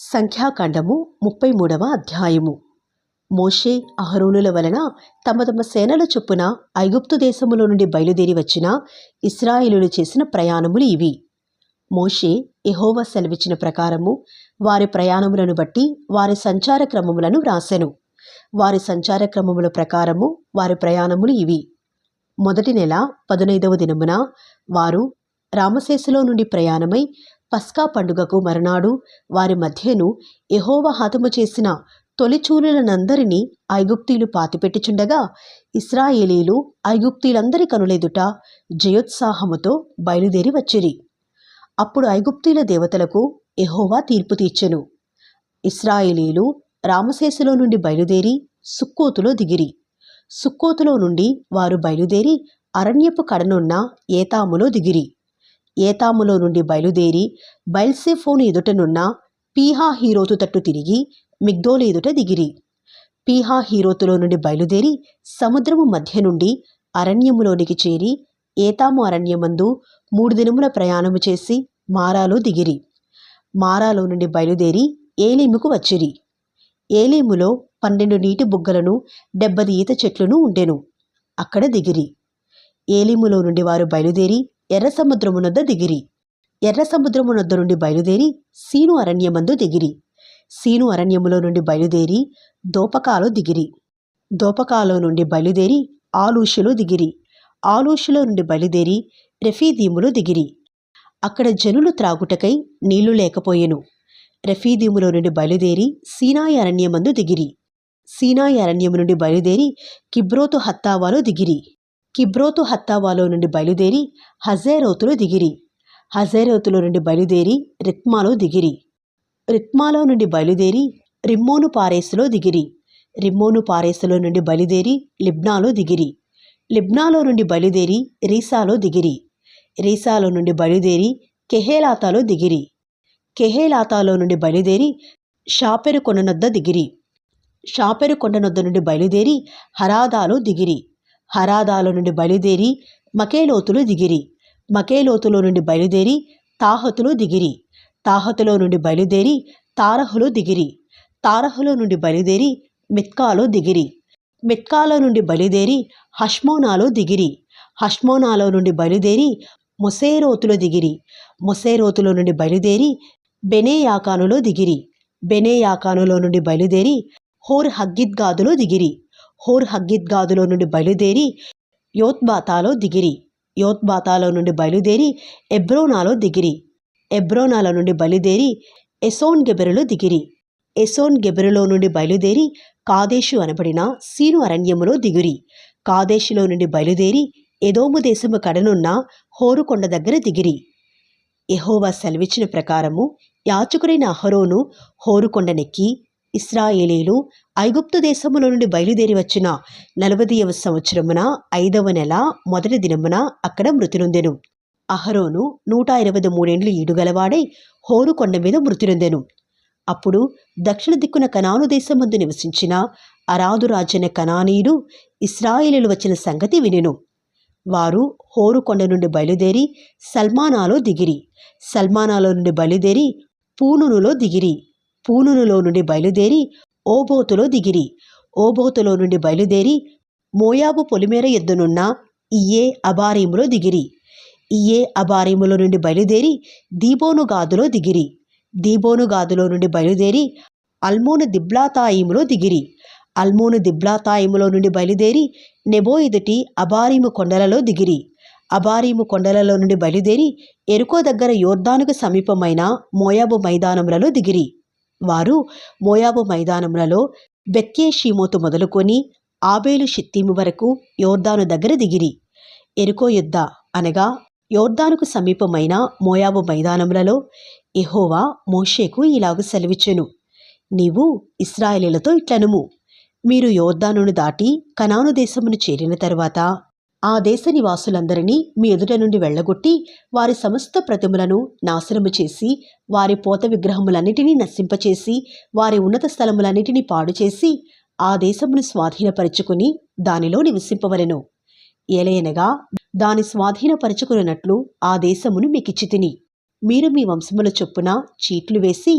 సంఖ్యాకాండము ముప్పై మూడవ అధ్యాయము. మోషే అహరోనుల వలన తమ తమ సేనల చొప్పున ఐగుప్తు దేశములో నుండి బయలుదేరి వచ్చిన ఇస్రాయేలులు చేసిన ప్రయాణములు ఇవి. మోషే ఎహోవ సెలవిచ్చిన ప్రకారము వారి ప్రయాణములను బట్టి వారి సంచార క్రమములను వ్రాసెను వారి సంచార క్రమముల ప్రకారము వారి ప్రయాణములు ఇవి. మొదటి నెల పదునైదవ దినమున వారు రామశేషులో నుండి ప్రయాణమై పస్కా పండుగకు మరునాడు వారి మధ్యను యెహోవా హతము చేసిన తొలిచూలులనందరినీ ఐగుప్తీలు పాతిపెట్టుచుండగా ఇస్రాయేలీలు ఐగుప్తీలందరి కనులెదుట జయోత్సాహముతో బయలుదేరి వచ్చిరి. అప్పుడు ఐగుప్తీల దేవతలకు ఎహోవా తీర్పు తీర్చెను. ఇస్రాయేలీలు రామశేషులో నుండి బయలుదేరి సుక్కోతులో దిగిరి. సుక్కోతులో నుండి వారు బయలుదేరి అరణ్యపు కడనున్న ఏతాములో దిగిరి. ఏతాములో నుండి బయలుదేరి బయల్సెఫోను ఎదుటనున్న పీహా హీరోతు తట్టు తిరిగి మిగ్దోలు ఎదుట దిగిరి. పీహా హీరోతులో నుండి బయలుదేరి సముద్రము మధ్య నుండి అరణ్యములోనికి చేరి ఏతాము అరణ్యమందు మూడు దినముల ప్రయాణము చేసి మారాలో దిగిరి. మారాలో నుండి బయలుదేరి ఏలేముకు వచ్చిరి. ఏలేములో పన్నెండు నీటి బుగ్గలను డెబ్బది ఈత చెట్లను ఉండెను. అక్కడ దిగిరి. ఏలేములో నుండి వారు బయలుదేరి ఎర్ర సముద్రమునొద్ద దిగిరి. ఎర్ర సముద్రమునొద్ద నుండి బయలుదేరి సీను అరణ్యమందు దిగిరి. సీను అరణ్యములో నుండి బయలుదేరి దోపకాలో దిగిరి. దోపకాలో నుండి బయలుదేరి ఆలూషులో దిగిరి. ఆలూషులో నుండి బయలుదేరి రెఫీదీములో దిగిరి. అక్కడ జనులు త్రాగుటకై నీళ్ళు లేకపోయెను. రెఫీదీములో నుండి బయలుదేరి సీనాయి అరణ్యమందు దిగిరి. సీనాయి అరణ్యము నుండి బయలుదేరి కిబ్రోతు హత్తావాలో దిగిరి. కిబ్రోతు హత్తావాలో నుండి బయలుదేరి హజేరోతులు దిగిరి. హజేరోతులో నుండి బయలుదేరి రిత్మాలో దిగిరి. రిత్మాలో నుండి బయలుదేరి రిమ్మోను పారేసులో దిగిరి. రిమ్మోను పారేసులో నుండి బయలుదేరి లిబ్నాలో దిగిరి. లిబ్నాలో నుండి బయలుదేరి రీసాలో దిగిరి. రీసాలో నుండి బయలుదేరి కెహేలాతాలో దిగిరి. కెహేలాతాలో నుండి బయలుదేరి షాపెరు కొండనొద్ద దిగిరి. షాపెరు కొండనొద్ద నుండి బయలుదేరి హరాదాలో దిగిరి. హరాదాలో నుండి బయలుదేరి మకేలోతులు దిగిరి. మకేలోతులో నుండి బయలుదేరి తాహతులో దిగిరి. తాహతులో నుండి బయలుదేరి తారహులో దిగిరి. తారహులో నుండి బయలుదేరి మిత్కాలో దిగిరి. మిత్కాలో నుండి బయలుదేరి హష్మోనాలో దిగిరి. హష్మోనాలో నుండి బయలుదేరి మొసేరోతులో దిగిరి. మొసేరోతులో నుండి బయలుదేరి బెనేయాకానులో దిగిరి. బెనేయాకానులో నుండి బయలుదేరి హోర్ హగ్గిద్గాదులో దిగిరి. హోర్ హగ్గిద్గాదులో నుండి బయలుదేరి యోత్బాతాలో దిగిరి. యోత్బాతాలో నుండి బయలుదేరి ఎబ్రోనాలో దిగిరి. ఎబ్రోనాల నుండి బయలుదేరి ఎసోన్ గెబెరులో దిగిరి. ఎసోన్ గెబెరులో నుండి బయలుదేరి కాదేశు అనబడిన సీను అరణ్యములో దిగిరి. కాదేశులో నుండి బయలుదేరి ఎదోము దేశము కడనున్న హోరుకొండ దగ్గర దిగిరి. ఎహోవా సెలవిచ్చిన ప్రకారము యాచకుడైన అహరోను హోరుకొండనెక్కి ఇస్రాయేలీలు ఐగుప్తు దేశములో నుండి బయలుదేరి వచ్చిన నలభైవ సంవత్సరమున ఐదవ నెల మొదటి దినమున అక్కడ మృతి నొందెను అహరోను నూట ఇరవై మూడేండ్లు ఈడుగలవాడై హోరు కొండ మీద మృతి నొందెను అప్పుడు దక్షిణ దిక్కున కనాను దేశమందు నివసించిన అరాదు రాజైన కనానీయుడు ఇస్రాయేలీలు వచ్చిన సంగతి వినెను. వారు హోరు కొండ నుండి బయలుదేరి సల్మానాలో దిగిరి. సల్మానాలో నుండి బయలుదేరి పూనునులో దిగిరి. పూనునులో నుండి బయలుదేరి ఓబోతులో దిగిరి. ఓబోతులో నుండి బయలుదేరి మోయాబు పొలిమేర ఎద్దునున్న ఇయ్యే అబారీములో దిగిరి. ఇయ్యే అబారీములో నుండి బయలుదేరి దీబోను గాదులో దిగిరి. దీబోను గాదులో నుండి బయలుదేరి అల్మోను దిబ్లాతాయిములో దిగిరి. అల్మోను దిబ్లాతాయిములో నుండి బయలుదేరి నెబో ఎదుటి అబారీము కొండలలో దిగిరి. అబారీము కొండలలో నుండి బయలుదేరి ఎరుకో దగ్గర యోర్దానుకు సమీపమైన మోయాబు మైదానములలో దిగిరి. వారు మోయాబు మైదానములలో బెత్యే షీమోతు మొదలుకొని ఆబేలు షిత్తీము వరకు యోర్దాను దగ్గర దిగిరి. ఎరుకో యుద్ధ అనగా యోర్దానుకు సమీపమైన మోయాబు మైదానములలో ఎహోవా మోషేకు ఇలాగు సెలవిచ్చెను. నీవు ఇస్రాయేలీలతో ఇట్లనుము. మీరు యోర్దానును దాటి కనాను దేశమును చేరిన తరువాత ఆ దేశ నివాసులందరినీ మీ ఎదుట నుండి వెళ్ళగొట్టి వారి సమస్త ప్రతిమలను నాశనము చేసి వారి పోత విగ్రహములన్నిటినీ నశింపచేసి వారి ఉన్నత స్థలములన్నిటినీ పాడు చేసి ఆ దేశమును స్వాధీనపరుచుకుని దానిలో నివసింపవలెను. ఏలయనగా దాని స్వాధీనపరచుకున్నట్లు ఆ దేశమును మీకిచ్చి తిని మీరు మీ వంశముల చొప్పున చీట్లు వేసి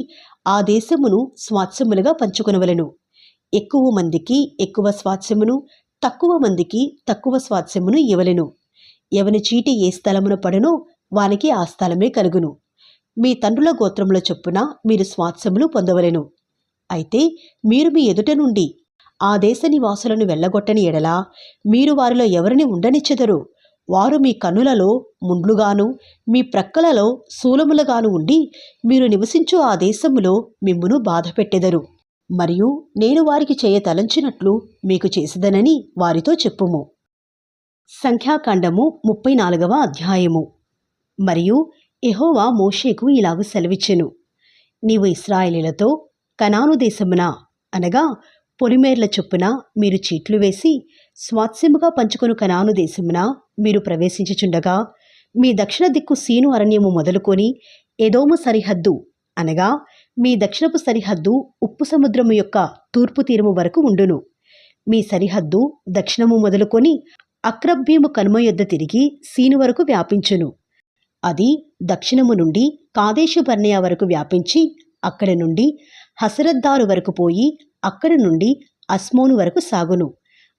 ఆ దేశమును స్వాత్సములుగా పంచుకొనవలెను. ఎక్కువ మందికి ఎక్కువ స్వాత్సమును తక్కువ మందికి తక్కువ స్వాస్థ్యమును ఇవ్వలెను. ఎవని చీటి ఏ స్థలమున పడునో వానికి ఆ స్థలమే కలుగును. మీ తండ్రుల గోత్రముల చొప్పున మీరు స్వాస్థ్యములు పొందవలెను. అయితే మీరు మీ ఎదుట నుండి ఆ దేశ నివాసులను వెళ్ళగొట్టని ఎడలా మీరు వారిలో ఎవరిని ఉండనిచ్చెదరు? వారు మీ కన్నులలో ముండ్లుగాను మీ ప్రక్కలలో శూలములుగాను ఉండి మీరు నివసించు ఆ దేశములో మిమ్మును బాధపెట్టెదరు. మరియు నేను వారికి చేయ తలంచినట్లు మీకు చేసిదనని వారితో చెప్పుము. సంఖ్యాకాండము ముప్పై నాలుగవ అధ్యాయము. మరియు ఎహోవా మోషేకు ఇలాగ సెలవిచ్చెను. నీవు ఇస్రాయేలీలతో కనాను దేశమున? అనగా పొలిమేర్ల చొప్పున మీరు చీట్లు వేసి స్వాత్స్యముగా పంచుకొను కనాను దేశమున మీరు ప్రవేశించుచుండగా మీ దక్షిణ దిక్కు సీను అరణ్యము మొదలుకొని ఎదోము సరిహద్దు అనగా మీ దక్షిణపు సరిహద్దు ఉప్పు సముద్రము యొక్క తూర్పు తీరము వరకు ఉండును. మీ సరిహద్దు దక్షిణము మొదలుకొని అక్రబ్బీము కనుమ యొద్ద తిరిగి సీను వరకు వ్యాపించును. అది దక్షిణము నుండి కాదేశు బర్నియా వరకు వ్యాపించి అక్కడి నుండి హసరద్దారు వరకు పోయి అక్కడి నుండి అస్మోను వరకు సాగును.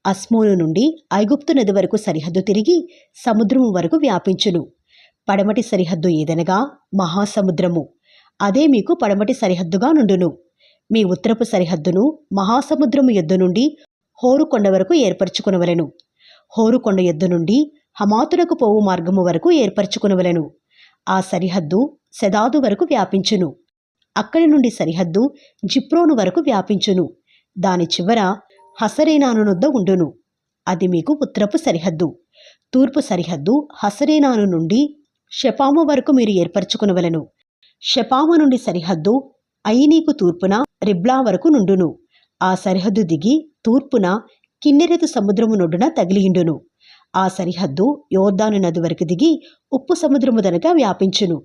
అస్మోను నుండి ఐగుప్తు నది వరకు సరిహద్దు తిరిగి సముద్రము వరకు వ్యాపించును. పడమటి సరిహద్దు ఏదనగా మహాసముద్రము. అదే మీకు పడమటి సరిహద్దుగా నుండును. మీ ఉత్తరపు సరిహద్దును మహాసముద్రము ఎద్దు నుండి హోరుకొండ వరకు ఏర్పరచుకునవలెను. హోరుకొండ ఎద్దు నుండి హమాతులకు పోవు మార్గము వరకు ఏర్పరచుకునవలెను. ఆ సరిహద్దు సెదాదు వరకు వ్యాపించును. అక్కడి నుండి సరిహద్దు జిప్రోను వరకు వ్యాపించును. దాని చివర హసరేనానునొద్ద ఉండును. అది మీకు ఉత్తరపు సరిహద్దు. తూర్పు సరిహద్దు హసరేనాను నుండి షపాము వరకు మీరు ఏర్పరచుకునవలెను. షపాము నుండి సరిహద్దు అయినీకు తూర్పున రిబ్లా వరకు నుండును. ఆ సరిహద్దు దిగి తూర్పున కిన్నెరెతు సముద్రము నొడ్డున తగిలియుండును. ఆ సరిహద్దు యోర్దాను నది వరకు దిగి ఉప్పు సముద్రము దనక వ్యాపించును.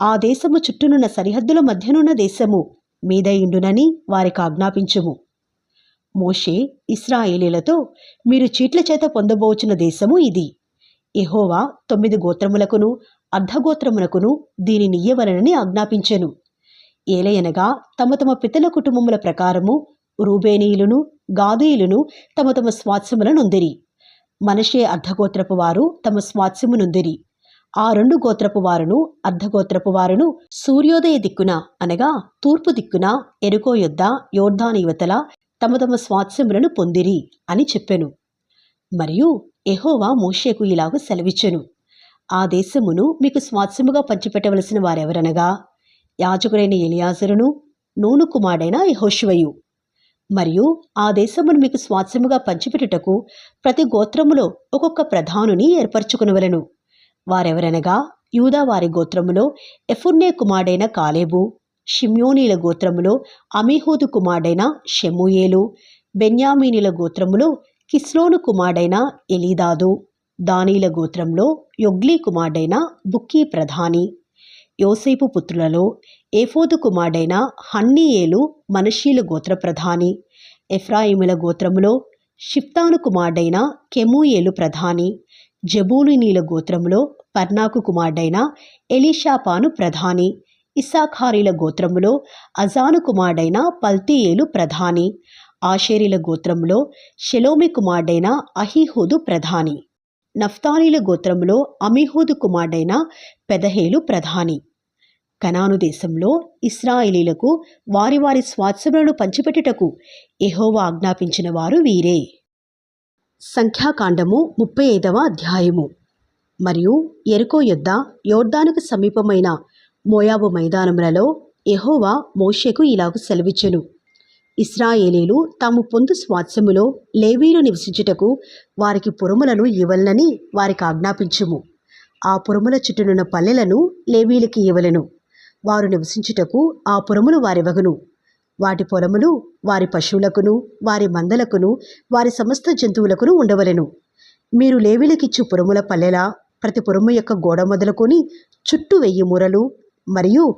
ఆ దేశము చుట్టూనున్న సరిహద్దుల మధ్యనున్న దేశము మీదయుండునని వారికి ఆజ్ఞాపించుము. మోషే ఇస్రాయేలీలతో మీరు చీట్ల చేత పొందబోచున్న దేశము ఇది. ఎహోవా తొమ్మిది గోత్రములకును అర్ధగోత్రమునకును దీని ఇయ్యవలనని ఆజ్ఞాపించెను. ఏలయనగా తమ తమ పితల కుటుంబముల ప్రకారము రూబేనీయులను గాదీయులను తమ తమ స్వాస్యములనుందిరి మనషే అర్ధగోత్రపు వారు తమ స్వాస్యమునుందిరి ఆ రెండు గోత్రపు వారును అర్ధగోత్రపు వారును సూర్యోదయ దిక్కున అనగా తూర్పు దిక్కున ఎరుకో యొద్ద యోర్ధాని యువతల తమ తమ స్వాస్యములను పొందిరి అని చెప్పెను. మరియు ఎహోవా మోషేకు ఇలాగ సెలవిచ్చెను. ఆ దేశమును మీకు స్వాస్యముగా పంచిపెట్టవలసిన వారెవరనగా? యాజకుడైన ఎలియాజరును నూను కుమారుడైన యహోశివయు మరియు ఆ దేశమును మీకు స్వాస్యముగా పంచిపెట్టుటకు ప్రతి గోత్రములో ఒక్కొక్క ప్రధానుని ఏర్పరచుకునవలెను. వారెవరనగా? యూదా వారి గోత్రములో ఎఫుర్నే కుమారుడైన కాలేబు షిమ్యోనీల గోత్రములో అమీహూదు కుమారుడైన షెమూయేలు బెన్యామీనీల గోత్రములో కిస్లోను కుమారుడైన ఎలీదాదు. దానీల గోత్రంలో యొగ్లీ కుమారుడైన బుక్కీ ప్రధాని యోసేపు పుత్రులలో ఏఫోదు కుమారుడైన హన్నీయేలు మనషీల గోత్ర ప్రధాని ఎఫ్రాయిముల గోత్రములో షిప్తాను కుమారుడైన కెమూయేలు ప్రధాని జబూలినీల గోత్రములో పర్నాకు కుమారుడైన ఎలీషాపాను ప్రధాని ఇసాఖారీల గోత్రములో అజాను కుమారుడైన పల్తీయేలు ప్రధాని ఆషేరిల గోత్రములో షెలోమి కుమారుడైన అహీహూదు ప్రధాని. నఫ్తాలీల గోత్రములో అమిహూదు కుమారుడైన పెదహేలు ప్రధాని. కనాను దేశంలో ఇస్రాయేలీలకు వారి వారి స్వాత్సములను పంచిపెట్టుటకు ఎహోవా ఆజ్ఞాపించిన వారు వీరే. సంఖ్యాకాండము ముప్పై ఐదవ అధ్యాయము. మరియు ఎరుకో యొద్ద యోర్దానుకు సమీపమైన మోయాబు మైదానములలో ఎహోవా మోషేకు ఇలాగు సెలవిచ్చెను. ఇస్రాయేలీలు తాము పొందు స్వాత్సములో లేవీలు నివసించుటకు వారికి పురములను ఇవ్వలనని వారికి ఆజ్ఞాపించుము. ఆ పురముల చుట్టూనున్న పల్లెలను లేవీలకి ఇవ్వలెను. వారు నివసించుటకు ఆ పురములు వారివగును వాటి పొలములు వారి పశువులకును వారి మందలకును వారి సమస్త జంతువులకును ఉండవలెను. మీరు లేవీలకిచ్చు పురముల పల్లెల ప్రతి పురము యొక్క గోడ మొదలుకొని చుట్టూ వెయ్యి మూరలు మరియు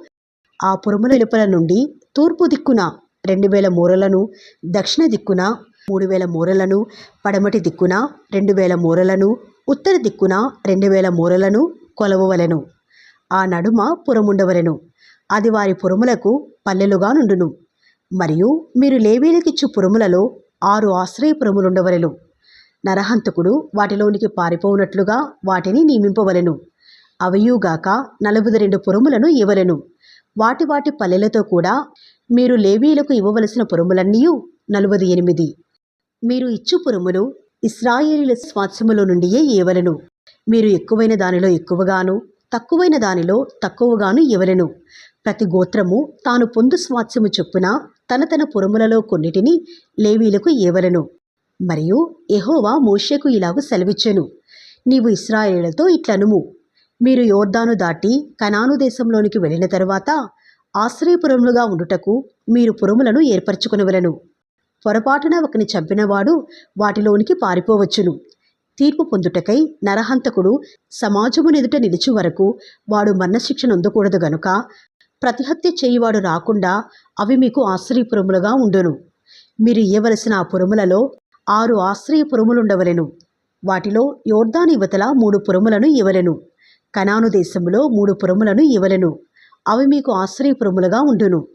ఆ పురముల వెలుపల నుండి తూర్పు దిక్కున రెండు వేల మూరలను దక్షిణ దిక్కున మూడు వేల మూరలను పడమటి దిక్కున రెండు వేల మూరలను ఉత్తర దిక్కున రెండు వేల మూరలను కొలవవలెను. ఆ నడుమ పురముండవలెను. అది వారి పురములకు పల్లెలుగా నుండును. మరియు మీరు లేవీలకిచ్చు పురములలో ఆరు ఆశ్రయపురములుండవలెను నరహంతకుడు వాటిలోనికి పారిపోవునట్లుగా వాటిని నియమింపవలెను. అవయుగాక నలభై రెండు పురములను ఇవ్వలెను. వాటి వాటి పల్లెలతో కూడా మీరు లేవీలకు ఇవ్వవలసిన పురములన్నీ నలువది ఎనిమిది. మీరు ఇచ్చు పురములు ఇస్రాయేలీల స్వాత్సములో నుండియే ఇవ్వలను మీరు ఎక్కువైన దానిలో ఎక్కువగాను తక్కువైన దానిలో తక్కువగాను ఇవ్వలను. ప్రతి గోత్రము తాను పొందు స్వాత్సము చొప్పున తన తన పురములలో కొన్నిటిని లేవీలకు ఇవ్వలను మరియు ఎహోవా మోషేకు ఇలాగు సెలవిచ్చెను. నీవు ఇస్రాయేళ్ళతో ఇట్లనుము. మీరు యోర్దాను దాటి కనాను దేశంలోనికి వెళ్ళిన తరువాత ఆశ్రయపురములుగా ఉండుటకు మీరు పురములను ఏర్పరచుకునవలను. పొరపాటున ఒకని చంపినవాడు వాటిలోనికి పారిపోవచ్చును. తీర్పు పొందుటకై నరహంతకుడు సమాజమునెదుట నిలిచి వరకు వాడు మరణశిక్ష నొందకూడదు గనుక ప్రతిహత్య చేయువాడు రాకుండా అవి మీకు ఆశ్రయపురములుగా ఉండును. మీరు ఇయ్యవలసిన ఆ పురములలో ఆరు ఆశ్రయపురములుండవలెను. వాటిలో యోర్దాన్ యువతల మూడు పురములను ఇవ్వలెను. కనాను దేశములో మూడు పురములను ఇవ్వలెను. అవి మీకు ఆశ్రయపురములుగా ఉండును.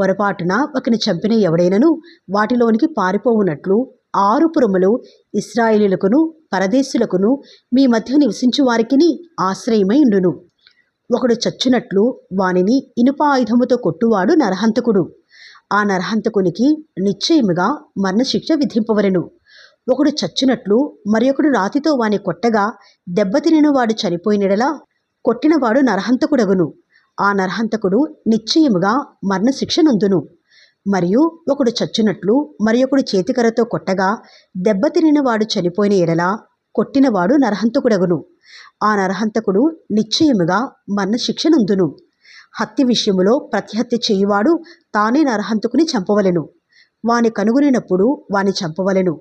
పొరపాటున ఒకని చంపిన ఎవడైనను వాటిలోనికి పారిపోవునట్లు ఆరు పురములు ఇస్రాయేలీలకును పరదేశులకును మీ మధ్య నివసించు వారికిని ఆశ్రయమై ఉండును. ఒకడు చచ్చునట్లు వానిని ఇనుప ఆయుధముతో కొట్టువాడు నరహంతకుడు. ఆ నరహంతకునికి నిశ్చయముగా మరణశిక్ష విధింపవలెను. ఒకడు చచ్చునట్లు మరి ఒకడు రాతితో వాని కొట్టగా దెబ్బతినిన వాడు చనిపోయినడలా కొట్టినవాడు నరహంతకుడగును. ఆ నరహంతకుడు నిశ్చయముగా మరణశిక్ష నందును మరియు ఒకడు చచ్చినట్లు మరి ఒకడు చేతికరతో కొట్టగా దెబ్బతినిన వాడు చనిపోయిన ఎడల కొట్టినవాడు నరహంతకుడగును. ఆ నరహంతకుడు నిశ్చయముగా మరణశిక్ష నందును హత్య విషయములో ప్రతిహత్య చేయువాడు తానే నరహంతకుని చంపవలెను. వాని కనుగొనినప్పుడు వాని చంపవలెను.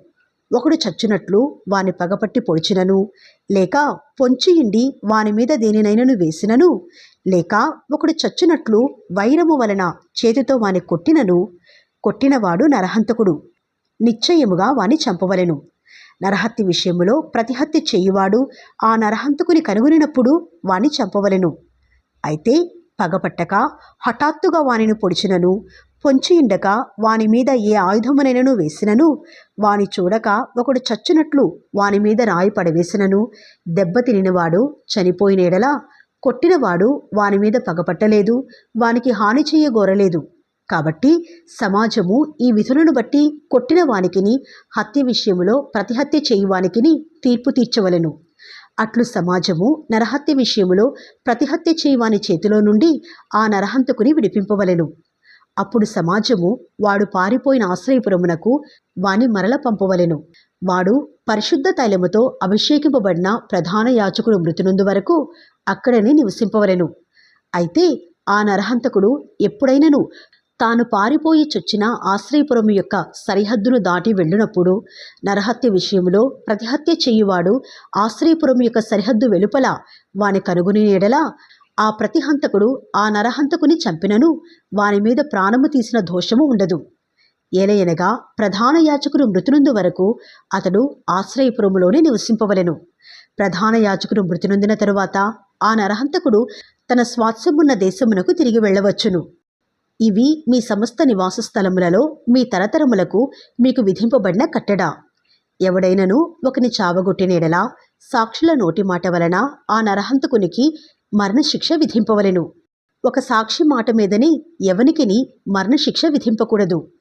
ఒకడు చచ్చినట్లు వాని పగపట్టి పొడిచినను లేక పొంచియుండి వాని మీద దేనినైనను వేసినను లేక ఒకడు చచ్చినట్లు వైరము వలన చేతితో వాని కొట్టినను కొట్టినవాడు నరహంతకుడు. నిశ్చయముగా వాని చంపవలెను. నరహత్య విషయములో ప్రతిహత్య చేయువాడు ఆ నరహంతకుని కనుగొనినప్పుడు వాని చంపవలెను. అయితే పగపట్టక హఠాత్తుగా వానిని పొడిచినను పొంచియుండక వాని మీద ఏ ఆయుధమునైనను వేసినను? వాని చూడక ఒకడు చచ్చినట్లు వాని మీద రాయి పడవేసినను? దెబ్బతినినవాడు చనిపోయినేడలా కొట్టినవాడు వాని మీద పగపట్టలేదు వానికి హాని చేయగోరలేదు. కాబట్టి సమాజము ఈ విధులను బట్టి కొట్టిన వానికిని హత్య విషయములో ప్రతిహత్య చేయువానికిని తీర్పు తీర్చవలెను. అట్లు సమాజము నరహత్య విషయములో ప్రతిహత్య చేయువాని చేతిలో నుండి ఆ నరహంతకుని విడిపింపవలెను. అప్పుడు సమాజము వాడు పారిపోయిన ఆశ్రయపురమునకు వాని మరల పంపవలెను. వాడు పరిశుద్ధ తైలముతో అభిషేకింపబడిన ప్రధాన యాచకుడు మృతునందు వరకు అక్కడనే నివసింపవలెను. అయితే ఆ నరహంతకుడు ఎప్పుడైనను తాను పారిపోయి చొచ్చిన ఆశ్రయపురం యొక్క సరిహద్దును దాటి వెళ్ళినప్పుడు నరహత్య విషయంలో ప్రతిహత్య చేయువాడు ఆశ్రయపురం యొక్క సరిహద్దు వెలుపల వాని కనుగొని నీడలా ఆ ప్రతిహంతకుడు ఆ నరహంతకుని చంపినను వాని మీద ప్రాణము తీసిన దోషము ఉండదు. ఏలయనగా ప్రధాన యాచకుడు మృతునందు వరకు అతడు ఆశ్రయపురములోనే నివసింపవలెను. ప్రధాన యాచకుడు మృతినొందిన తరువాత ఆ నరహంతకుడు తన స్వాత్సమున్న దేశమునకు తిరిగి వెళ్ళవచ్చును. ఇవి మీ సమస్త నివాస స్థలములలో మీ తరతరములకు మీకు విధింపబడిన కట్టడ. ఎవడైనను ఒకని చావగొట్టినేడలా సాక్షుల నోటి మాట వలన ఆ నరహంతకునికి మరణశిక్ష విధింపవలెను. ఒక సాక్షి మాట మీదని ఎవనికిని మరణశిక్ష విధింపకూడదు.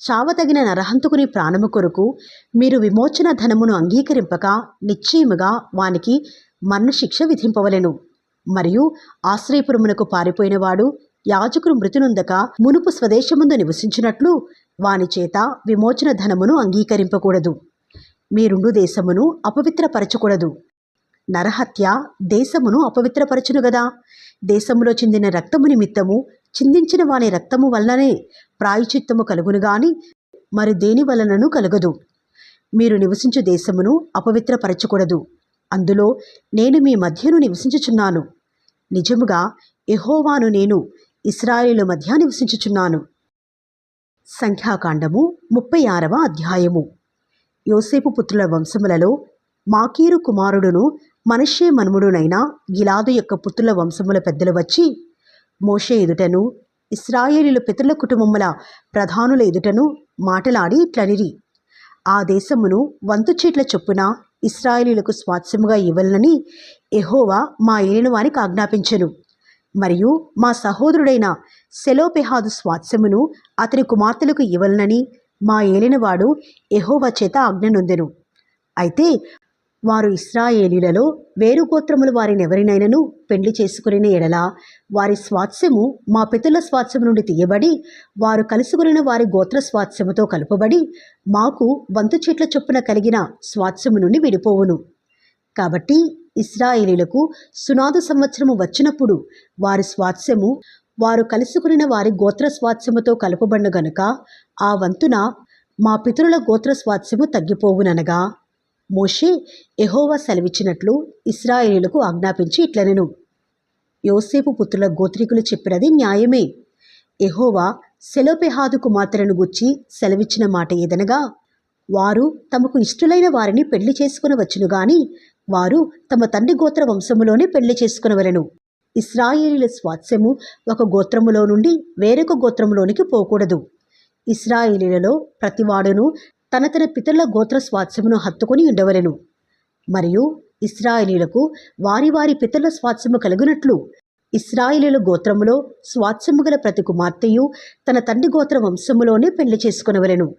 చావతగిన నరహంతకుని ప్రాణము కొరకు మీరు విమోచన ధనమును అంగీకరింపక నిశ్చయముగా వానికి మరణశిక్ష విధింపవలెను. మరియు ఆశ్రయపురమునకు పారిపోయినవాడు యాజకుడు మృతినొందక మునుపు స్వదేశముందు నివసించినట్లు వాని చేత విమోచన ధనమును అంగీకరింపకూడదు. మీరుండు దేశమును అపవిత్రపరచకూడదు. నరహత్య దేశమును అపవిత్రపరచును గదా. దేశములో చెందిన రక్తము నిమిత్తము చిందించిన వాని రక్తము వల్లనే ప్రాయచిత్తము కలుగును గాని మరి దేని వలనను కలగదు. మీరు నివసించు దేశమును అపవిత్రపరచకూడదు. అందులో నేను మీ మధ్యను నివసించుచున్నాను. నిజముగా ఎహోవాను నేను ఇస్రాయేలు మధ్య నివసించుచున్నాను. సంఖ్యాకాండము ముప్పై ఆరవ అధ్యాయము. యోసేపు పుత్రుల వంశములలో మాకీరు కుమారుడును మనషే మనుమడునైన గిలాదు యొక్క పుత్రుల వంశముల పెద్దలు వచ్చి మోషే ఎదుటను ఇస్రాయేలీల పితరుల కుటుంబముల ప్రధానుల ఎదుటను మాటలాడి ఇట్లనిరి. ఆ దేశమును వంతు చీట్ల చొప్పున ఇస్రాయేలీలకు స్వాస్థ్యముగా ఇవ్వాలని ఎహోవా మా ఏలిన వారికి ఆజ్ఞాపించెను. మరియు మా సహోదరుడైన సెలోపెహాదు స్వాస్థ్యమును అతని కుమార్తెలకు ఇవ్వలనని మా ఏలినవాడు ఎహోవా చేత ఆజ్ఞనుందెను అయితే వారు ఇస్రాయేలీలలో వేరు గోత్రముల వారిని ఎవరినైనను పెండ్లి చేసుకునే ఎడల వారి స్వాత్స్యము మా పితరుల స్వాస్థ్యము నుండి తీయబడి వారు కలుసుకున్న వారి గోత్ర స్వాత్సముతో కలుపబడి మాకు వంతు చెట్ల చొప్పున కలిగిన స్వాత్స్యము నుండి విడిపోవును. కాబట్టి ఇస్రాయేలీలకు సునాదు సంవత్సరము వచ్చినప్పుడు వారి స్వాత్స్యము వారు కలుసుకున్న వారి గోత్ర స్వాత్సముతో కలుపబడిన గనుక ఆ వంతున మా పితరుల గోత్ర స్వాత్సము తగ్గిపోవుననగా మోషే ఎహోవా సెలవిచ్చినట్లు ఇస్రాయేలీలకు ఆజ్ఞాపించి ఇట్లనెను. యోసేపు పుత్రుల గోత్రికులు చెప్పినది న్యాయమే. ఎహోవా సెలోపెహాదు కుమార్తెలను గుచ్చి సెలవిచ్చిన మాట ఏదనగా వారు తమకు ఇష్టలైన వారిని పెళ్ళి చేసుకుని వచ్చును గాని వారు తమ తండ్రి గోత్ర వంశములోనే పెళ్ళి చేసుకునవలను ఇస్రాయేలీల స్వాత్సము ఒక గోత్రములో నుండి వేరొక గోత్రములోనికి పోకూడదు. ఇస్రాయేలీలలో ప్రతివాడును తన తన పితరుల గోత్ర స్వాస్థ్యమును హత్తుకొని ఉండవలెను. మరియు ఇస్రాయేలీలకు వారి వారి పితరుల స్వాస్థ్యము కలిగినట్లు ఇస్రాయిలీల గోత్రములో స్వాస్థ్యము గల ప్రతి కుమార్తెయు తన తండ్రి గోత్ర వంశములోనే పెళ్ళి చేసుకునవలెను.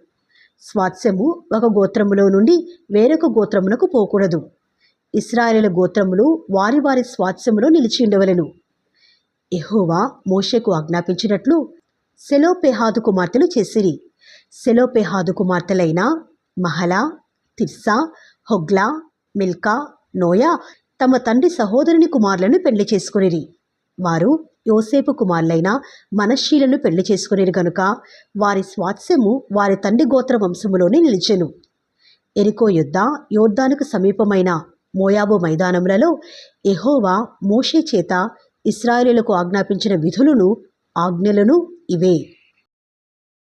స్వాస్థ్యము ఒక గోత్రములో నుండి వేరొక గోత్రమునకు పోకూడదు. ఇస్రాయేలీల గోత్రములు వారి వారి స్వాస్థ్యములో నిలిచి ఉండవలెను. ఎహోవా మోషేకు ఆజ్ఞాపించినట్లు సెలోపెహాదు కుమార్తెలు చేసిరి. సెలోపెహాదు కుమార్తెలైన Mahlah Tirzah Hoglah Milcah Noah తమ తండ్రి సహోదరుని కుమారులను పెళ్ళి చేసుకునిరి. వారు యోసేపు కుమారులైన మనశ్శీలను పెళ్ళి చేసుకునేరు గనుక వారి స్వాత్స్యము వారి తండ్రి గోత్ర వంశములోనే నిలిచెను. ఎరికో యుద్ధ యోద్ధానికి సమీపమైన మోయాబు మైదానములలో ఎహోవా మోషే చేత ఇస్రాయేలులకు ఆజ్ఞాపించిన విధులను ఆజ్ఞలను ఇవే.